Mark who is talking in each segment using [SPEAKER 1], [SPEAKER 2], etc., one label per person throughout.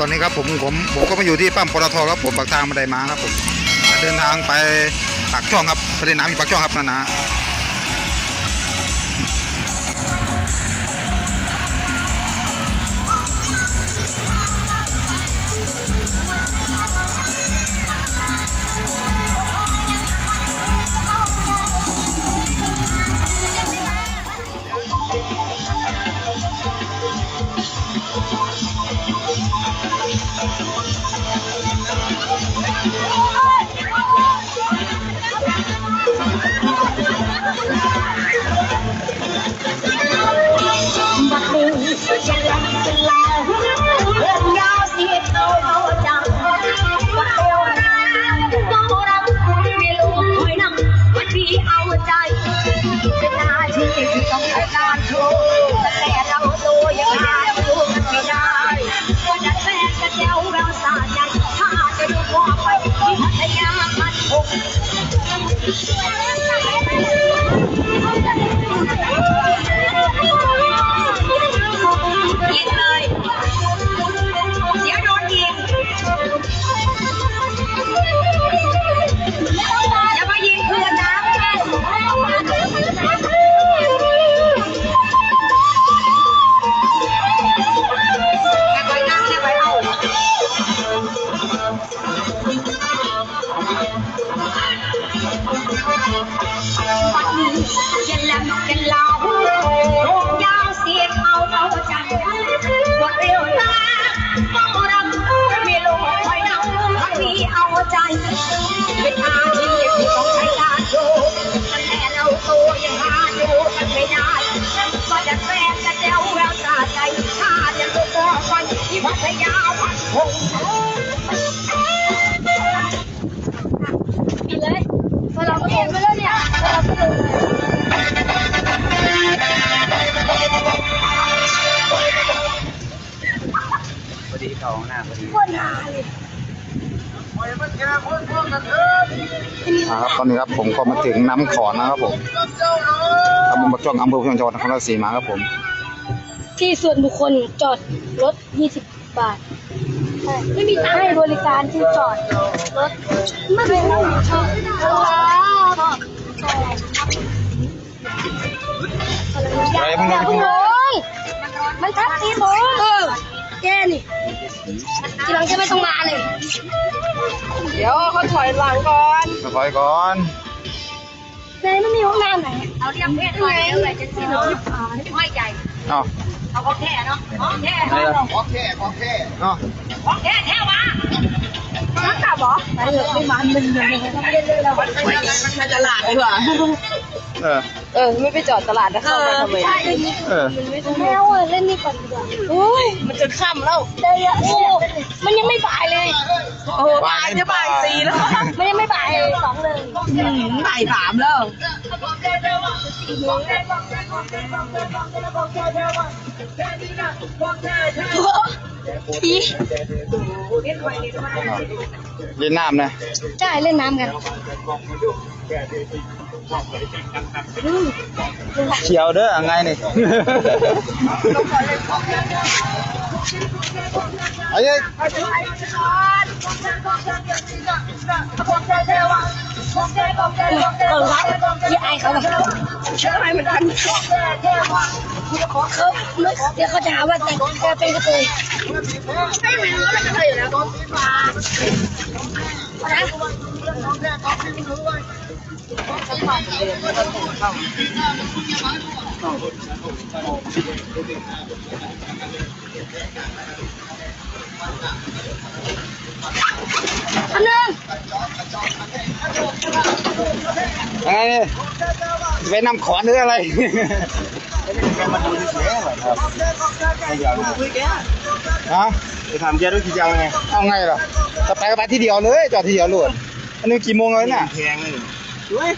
[SPEAKER 1] ตอนนี้ครับผมผมผมก็มาอยู่ที่ปั๊มปตทครับผมปากทางบันไดมาครับผมเดินทางไปปากช่องครับประเด็นน้ำอยู่ปากช่องครับนะ
[SPEAKER 2] นา พัน ปัดนี้ยันลำกันลาวโรงยาวเสียงเอาเอาจังกดเร็วตาต้องรับไม่ลงคอยนั่งพักมีเอาใจเป็นอาชีพที่ต้องใช้การดูตั้งแต่เราโตยังหาดูกันไม่ได้ก็จะแฝงกันเจ้าแววตาใจถ้าจะตัวก็ฟันที่พัทยาพันหง คนหาเลย
[SPEAKER 1] อ่าครับตอนนี้ครับผมก็มาถึงน้ำขอนนะครับผมตำบลปากช่องอำเภอพยองจังหวัดนครราชสีมาครับผม
[SPEAKER 3] ที่ส่วนบุคคลจอดรถ 20 บาท ไม่มีค์ให้บริการที่จอดรถ ไม่เป็นไรชอบชอบ
[SPEAKER 1] อะไรพวกนี้
[SPEAKER 3] คุณลุงมันทับตีผมเออ แกนี่ทีหลังจะไม่ต้องมาเลย
[SPEAKER 4] เดี๋ยวเขาถอยหลังก่อน
[SPEAKER 1] ถอยก่อน
[SPEAKER 3] ในไม่มีห้องน้ำไหน
[SPEAKER 2] เอาเรียกเพศหน่อยเดี๋ยวเลยจะสิเนาะห้อยใหญ่
[SPEAKER 1] เอ้า
[SPEAKER 2] เอาของแท้เนาะของแท้
[SPEAKER 1] อะไรล่ะ
[SPEAKER 5] โอเคโอเค
[SPEAKER 1] เอ้า
[SPEAKER 2] ของแท้แท้วะ
[SPEAKER 4] นักกลับเหรอ
[SPEAKER 3] ไปเลยไม่มันมึนเลยไม่ได้เลยเรา
[SPEAKER 4] มันไปตลาดดีกว่า
[SPEAKER 1] เออ
[SPEAKER 4] เออ ไม่ไปจอดตลาดนะเข้ามาทำไม
[SPEAKER 1] เออ
[SPEAKER 3] ไม่เอาเล่นนี่ก่อนดีกว่า
[SPEAKER 4] โอ้ยมันจะค่ำแล้ว
[SPEAKER 3] เดี๋ยวโอ้มันยังไม่บ่ายเลย
[SPEAKER 4] โอ้โหบ่ายจะบ่ายสี่แล้ว
[SPEAKER 3] มันยังไม่บ่ายสองเลย
[SPEAKER 4] อืมบ่ายสามแล้ว
[SPEAKER 3] ผี
[SPEAKER 1] เล่นน้ำนะ
[SPEAKER 3] ใช่เล่นน้ำกัน
[SPEAKER 1] เขียวเด้อไงนี่ไอ้เอ้ย
[SPEAKER 3] เออครับอย่าอายเขาแบบ
[SPEAKER 4] ทำไมมันทัน
[SPEAKER 3] เขาไม่เดี๋ยวเขาจะหาว่าแต่งแกเป็นกระเทย
[SPEAKER 4] ไม่มีแล้วมันจะเคยอยู่แล้วก็
[SPEAKER 3] อันนึง
[SPEAKER 1] ไงนี่จะไปนำขอนหรืออะไร
[SPEAKER 5] มาดูเฉยๆเหรอครับไม่ยาวเลย
[SPEAKER 1] ฮะ
[SPEAKER 5] จะทำเยอะด้วยทีเดียวไง
[SPEAKER 1] เอาไงล่ะจะไปก็ไปที่เดียวเลยจอดที่เดียวเลยอันนี้กี่โมงแล้วเนี่ย
[SPEAKER 5] แพงเลยด้วย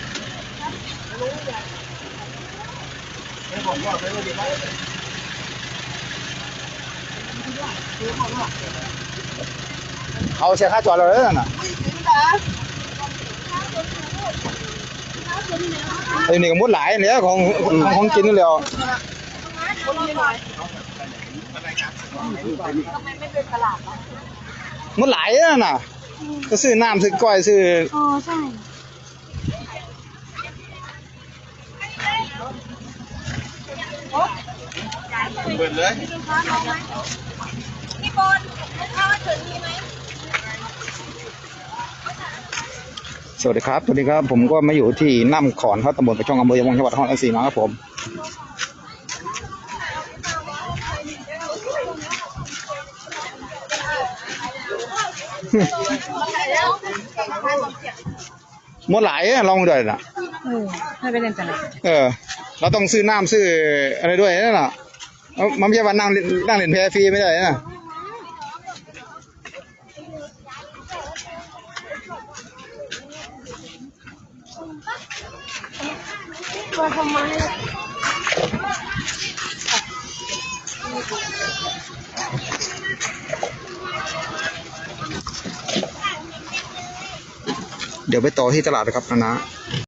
[SPEAKER 1] เอาเสียค่าจอดเราแล้วน่ะ ไอ้นี่ก็มุดหลายเนี่ยของของของกินนี่แหล้ว
[SPEAKER 4] คนนี้หน่อย
[SPEAKER 1] มันหลายอะน่ะก็ซื้อน้ำซื้อก้อยซื้อ
[SPEAKER 3] อ๋อใช่
[SPEAKER 5] เปิดเลย
[SPEAKER 1] สวัสดีครับ สวัสดีครับ ผมก็มาอยู่ที่น้ำขอนครับตำบลประช่องอำเภอยางวงจังหวัดนครราชสีมาครับผม หมดหลายอะลองด้วยนะ
[SPEAKER 4] เออให้ไปเล่นกันนะ
[SPEAKER 1] เออ เราต้องซื้อน้ำซื้ออะไรด้วยนั่นน่ะเอามันไม่ใช่ว่านั่งเล่นนั่งเล่นแพฟรีไม่ได้นะ
[SPEAKER 3] มาทำไม
[SPEAKER 1] เดี๋ยวไปต่อที่ตลาดนะครับนะนะ